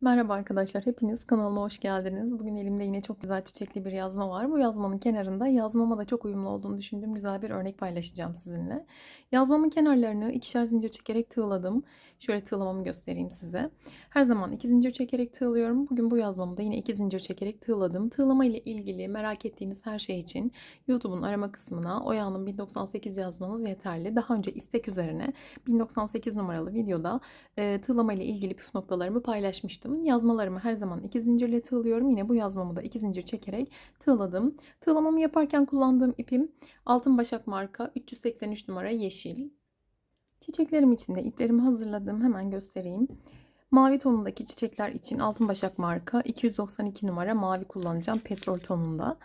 Merhaba arkadaşlar, hepiniz kanalıma hoş geldiniz. Bugün elimde yine çok güzel çiçekli bir yazma var. Bu yazmanın kenarında yazmama da çok uyumlu olduğunu düşündüğüm güzel bir örnek paylaşacağım sizinle. Yazmamın kenarlarını ikişer zincir çekerek tığladım. Şöyle tığlamamı göstereyim size. Her zaman iki zincir çekerek tığlıyorum. Bugün bu yazmamı da yine iki zincir çekerek tığladım. Tığlama ile ilgili merak ettiğiniz her şey için YouTube'un arama kısmına Oya'nın 1098 yazmanız yeterli. Daha önce istek üzerine 1098 numaralı videoda e, tığlama ile ilgili püf noktalarımı paylaşmıştım. Yazmalarımı her zaman iki zincirle tığlıyorum. Yine bu yazmamı da iki zincir çekerek tığladım. Tığlamamı yaparken kullandığım ipim Altın Başak marka 383 numara yeşil. Çiçeklerim için de iplerimi hazırladım. Hemen göstereyim. Mavi tonundaki çiçekler için Altın Başak marka 292 numara mavi kullanacağım petrol tonunda.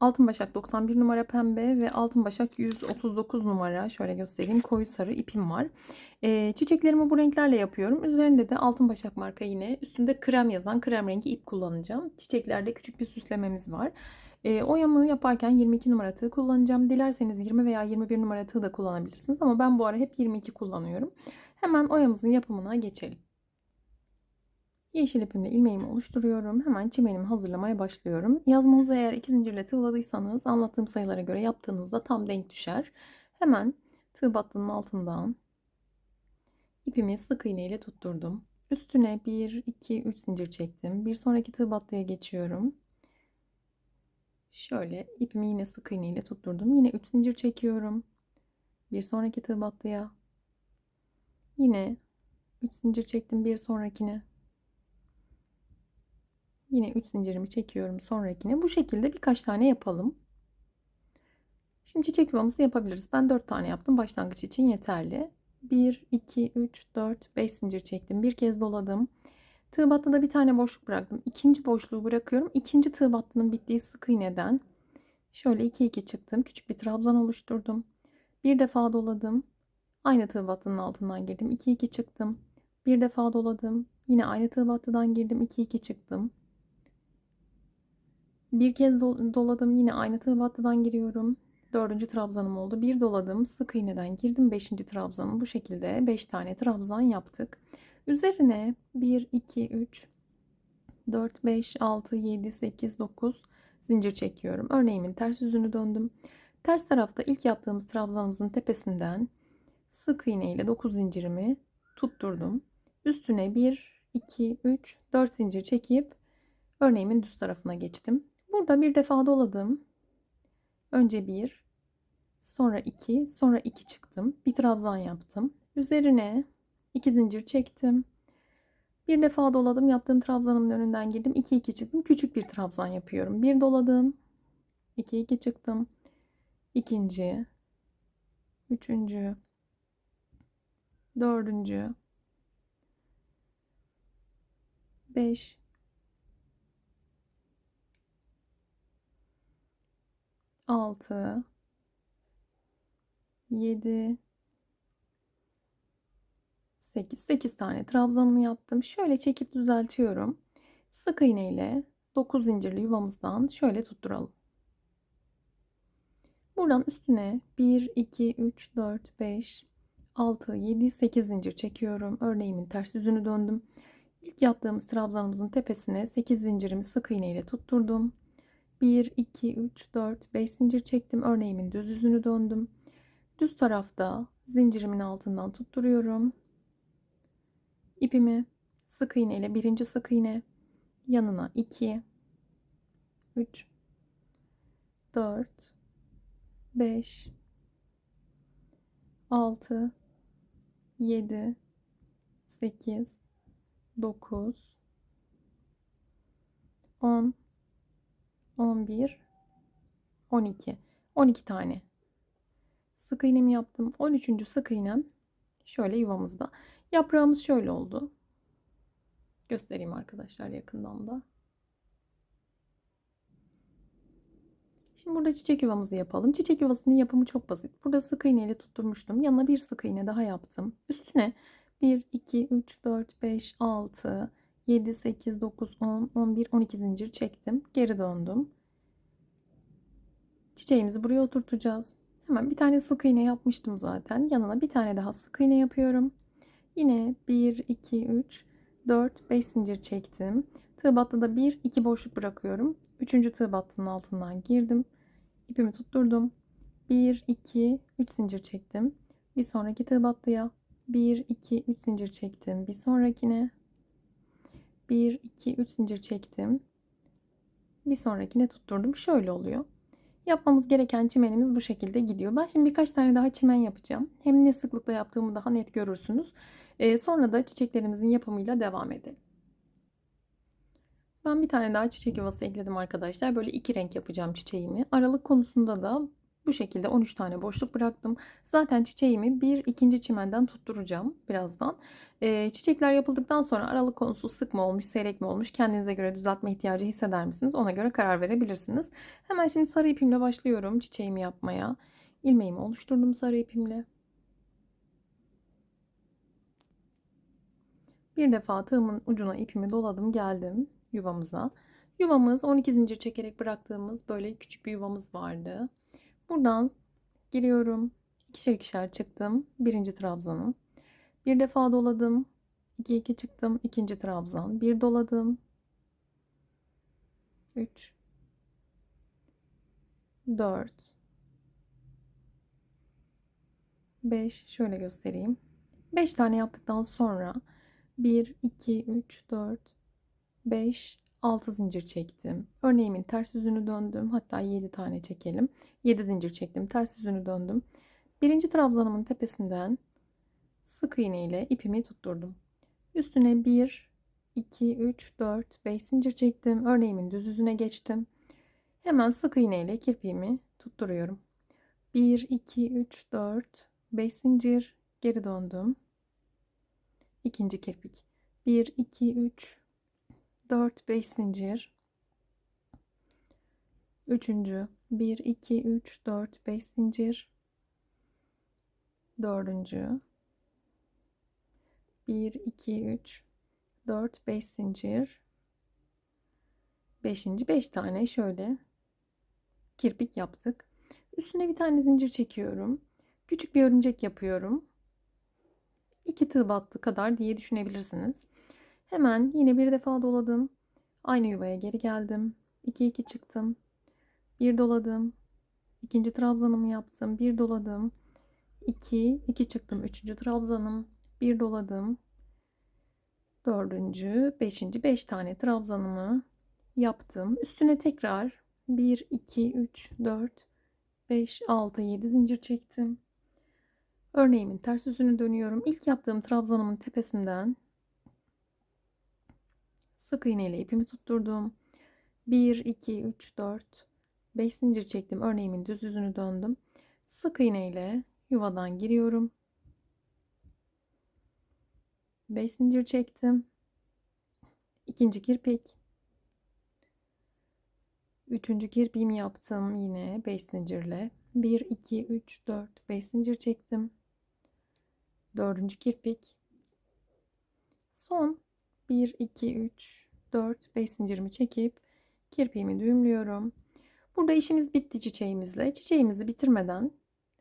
Altın Başak 91 numara pembe ve Altın Başak 139 numara şöyle göstereyim koyu sarı ipim var. Ee, çiçeklerimi bu renklerle yapıyorum. Üzerinde de Altın Başak marka yine üstünde krem yazan krem rengi ip kullanacağım. Çiçeklerde küçük bir süslememiz var. E, oyamı yaparken 22 numara tığ kullanacağım. Dilerseniz 20 veya 21 numara tığ da kullanabilirsiniz ama ben bu ara hep 22 kullanıyorum. Hemen oyamızın yapımına geçelim. Yeşil ipimle ilmeğimi oluşturuyorum. Hemen çimenimi hazırlamaya başlıyorum. Yazmanızı eğer iki zincirle tığladıysanız anlattığım sayılara göre yaptığınızda tam denk düşer. Hemen tığ battının altından ipimi sık iğne ile tutturdum. Üstüne 1, 2, 3 zincir çektim. Bir sonraki tığ battıya geçiyorum. Şöyle ipimi yine sık iğne ile tutturdum. Yine 3 zincir çekiyorum. Bir sonraki tığ battıya. Yine 3 zincir çektim bir sonrakine. Yine 3 zincirimi çekiyorum sonrakine. Bu şekilde birkaç tane yapalım. Şimdi çiçek yuvamızı yapabiliriz. Ben 4 tane yaptım. Başlangıç için yeterli. 1, 2, 3, 4, 5 zincir çektim. Bir kez doladım. Tığ battıda bir tane boşluk bıraktım. İkinci boşluğu bırakıyorum. İkinci tığ battının bittiği sık iğneden şöyle 2 2 çıktım. Küçük bir trabzan oluşturdum. Bir defa doladım. Aynı tığ battının altından girdim. 2 2 çıktım. Bir defa doladım. Yine aynı tığ battıdan girdim. 2 2 çıktım. Bir kez doladım. Yine aynı tığ battıdan giriyorum. Dördüncü trabzanım oldu. Bir doladım. Sık iğneden girdim. Beşinci trabzanım. Bu şekilde beş tane trabzan yaptık. Üzerine 1, 2, 3, 4, 5, 6, 7, 8, 9 zincir çekiyorum. Örneğimin ters yüzünü döndüm. Ters tarafta ilk yaptığımız trabzanımızın tepesinden sık iğne ile 9 zincirimi tutturdum. Üstüne 1, 2, 3, 4 zincir çekip örneğimin düz tarafına geçtim. Burada bir defa doladım. Önce 1, sonra 2, sonra 2 çıktım. Bir trabzan yaptım. Üzerine 2 zincir çektim. Bir defa doladım. Yaptığım trabzanımın önünden girdim. 2 2 çıktım. Küçük bir trabzan yapıyorum. Bir doladım. 2 2 çıktım. İkinci, üçüncü, dördüncü, beş, altı, yedi, 8. 8 tane trabzanımı yaptım. Şöyle çekip düzeltiyorum. Sık iğne ile 9 zincirli yuvamızdan şöyle tutturalım. Buradan üstüne 1, 2, 3, 4, 5, 6, 7, 8 zincir çekiyorum. Örneğimin ters yüzünü döndüm. İlk yaptığımız trabzanımızın tepesine 8 zincirimi sık iğne ile tutturdum. 1, 2, 3, 4, 5 zincir çektim. Örneğimin düz yüzünü döndüm. Düz tarafta zincirimin altından tutturuyorum ipimi sık iğne ile birinci sık iğne yanına 2 3 4 5 6 7 8 9 10 11 12 12 tane sık iğnemi yaptım 13. sık iğnem şöyle yuvamızda Yaprağımız şöyle oldu. Göstereyim arkadaşlar yakından da. Şimdi burada çiçek yuvamızı yapalım. Çiçek yuvasının yapımı çok basit. Burada sık iğne ile tutturmuştum. Yanına bir sık iğne daha yaptım. Üstüne 1, 2, 3, 4, 5, 6, 7, 8, 9, 10, 11, 12 zincir çektim. Geri döndüm. Çiçeğimizi buraya oturtacağız. Hemen bir tane sık iğne yapmıştım zaten. Yanına bir tane daha sık iğne yapıyorum. Yine 1, 2, 3, 4, 5 zincir çektim. Tığ battıda 1, 2 boşluk bırakıyorum. 3. tığ battının altından girdim. İpimi tutturdum. 1, 2, 3 zincir çektim. Bir sonraki tığ battıya 1, 2, 3 zincir çektim. Bir sonrakine 1, 2, 3 zincir çektim. Bir sonrakine tutturdum. Şöyle oluyor. Yapmamız gereken çimenimiz bu şekilde gidiyor. Ben şimdi birkaç tane daha çimen yapacağım. Hem ne sıklıkla yaptığımı daha net görürsünüz. Ee, sonra da çiçeklerimizin yapımıyla devam edelim. Ben bir tane daha çiçek yuvası ekledim arkadaşlar. Böyle iki renk yapacağım çiçeğimi. Aralık konusunda da bu şekilde 13 tane boşluk bıraktım. Zaten çiçeğimi bir ikinci çimenden tutturacağım birazdan. Ee, çiçekler yapıldıktan sonra aralık konusu sık mı olmuş, seyrek mi olmuş kendinize göre düzeltme ihtiyacı hisseder misiniz? Ona göre karar verebilirsiniz. Hemen şimdi sarı ipimle başlıyorum çiçeğimi yapmaya. İlmeğimi oluşturdum sarı ipimle. Bir defa tığımın ucuna ipimi doladım geldim yuvamıza. Yuvamız 12 zincir çekerek bıraktığımız böyle küçük bir yuvamız vardı. Buradan giriyorum. İkişer ikişer çıktım. Birinci trabzanım. Bir defa doladım. 2 2 çıktım. ikinci trabzan. Bir doladım. 3 4 5 şöyle göstereyim. 5 tane yaptıktan sonra 1 2 3 4 5 6 zincir çektim. Örneğimin ters yüzünü döndüm. Hatta 7 tane çekelim. 7 zincir çektim. Ters yüzünü döndüm. Birinci trabzanımın tepesinden sık iğne ile ipimi tutturdum. Üstüne 1, 2, 3, 4, 5 zincir çektim. Örneğimin düz yüzüne geçtim. Hemen sık iğne ile kirpiğimi tutturuyorum. 1, 2, 3, 4, 5 zincir geri döndüm. İkinci kirpik. 1, 2, 3, 4, 5 zincir. Üçüncü. 1, 2, 3, 4, 5 zincir. Dördüncü. 1, 2, 3, 4, 5 zincir. Beşinci 5 tane şöyle kirpik yaptık. Üstüne bir tane zincir çekiyorum. Küçük bir örümcek yapıyorum. 2 tığ battı kadar diye düşünebilirsiniz. Hemen yine bir defa doladım. Aynı yuvaya geri geldim. 2 2 çıktım. Bir doladım. İkinci trabzanımı yaptım. Bir doladım. 2 2 çıktım. Üçüncü trabzanım. Bir doladım. Dördüncü, beşinci, beş tane trabzanımı yaptım. Üstüne tekrar 1, 2, 3, 4, 5, 6, 7 zincir çektim. Örneğimin ters yüzünü dönüyorum. İlk yaptığım trabzanımın tepesinden sık iğne ile ipimi tutturdum. 1, 2, 3, 4, 5 zincir çektim. Örneğimin düz yüzünü döndüm. Sık iğne ile yuvadan giriyorum. 5 zincir çektim. İkinci kirpik. Üçüncü kirpiğimi yaptım yine 5 zincirle. 1, 2, 3, 4, 5 zincir çektim. Dördüncü kirpik. Son 1, 2, 3, 4, 5 zincirimi çekip kirpiğimi düğümlüyorum. Burada işimiz bitti çiçeğimizle. Çiçeğimizi bitirmeden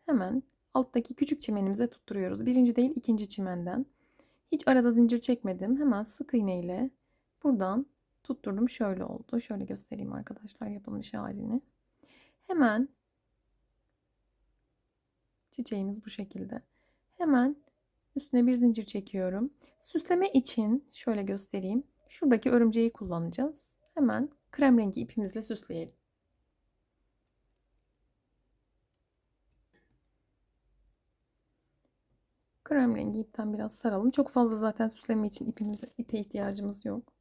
hemen alttaki küçük çimenimize tutturuyoruz. Birinci değil ikinci çimenden. Hiç arada zincir çekmedim. Hemen sık iğne ile buradan tutturdum. Şöyle oldu. Şöyle göstereyim arkadaşlar yapılmış halini. Hemen çiçeğimiz bu şekilde. Hemen üstüne bir zincir çekiyorum. Süsleme için şöyle göstereyim. Şuradaki örümceği kullanacağız. Hemen krem rengi ipimizle süsleyelim. Krem rengi ipten biraz saralım. Çok fazla zaten süsleme için ipimize, ipe ihtiyacımız yok.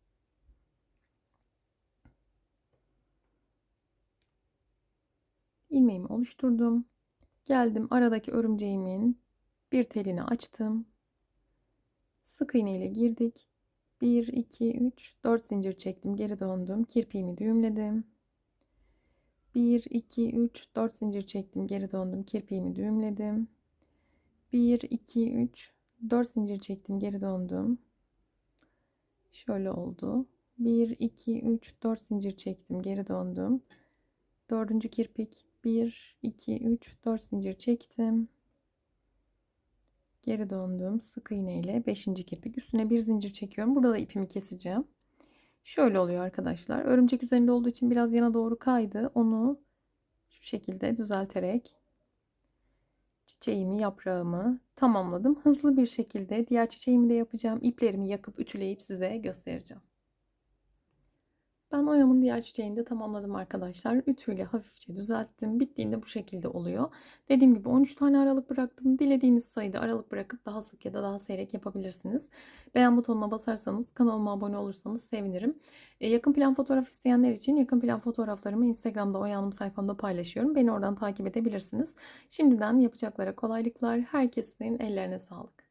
ilmeğimi oluşturdum. Geldim aradaki örümceğimin bir telini açtım. Sık iğne ile girdik. 1, 2, 3, 4 zincir çektim. Geri döndüm. Kirpiğimi düğümledim. 1, 2, 3, 4 zincir çektim. Geri döndüm. Kirpiğimi düğümledim. 1, 2, 3, 4 zincir çektim. Geri döndüm. Şöyle oldu. 1, 2, 3, 4 zincir çektim. Geri döndüm. Dördüncü kirpik. 1, 2, 3, 4 zincir çektim. Geri döndüm. Sık iğne ile 5. kirpik. Üstüne bir zincir çekiyorum. Burada da ipimi keseceğim. Şöyle oluyor arkadaşlar. Örümcek üzerinde olduğu için biraz yana doğru kaydı. Onu şu şekilde düzelterek çiçeğimi, yaprağımı tamamladım. Hızlı bir şekilde diğer çiçeğimi de yapacağım. İplerimi yakıp ütüleyip size göstereceğim. Ben oyamın diğer çiçeğini de tamamladım arkadaşlar. Ütüyle hafifçe düzelttim. Bittiğinde bu şekilde oluyor. Dediğim gibi 13 tane aralık bıraktım. Dilediğiniz sayıda aralık bırakıp daha sık ya da daha seyrek yapabilirsiniz. Beğen butonuna basarsanız, kanalıma abone olursanız sevinirim. E, yakın plan fotoğraf isteyenler için yakın plan fotoğraflarımı Instagram'da Oyanım sayfamda paylaşıyorum. Beni oradan takip edebilirsiniz. Şimdiden yapacaklara kolaylıklar. Herkesin ellerine sağlık.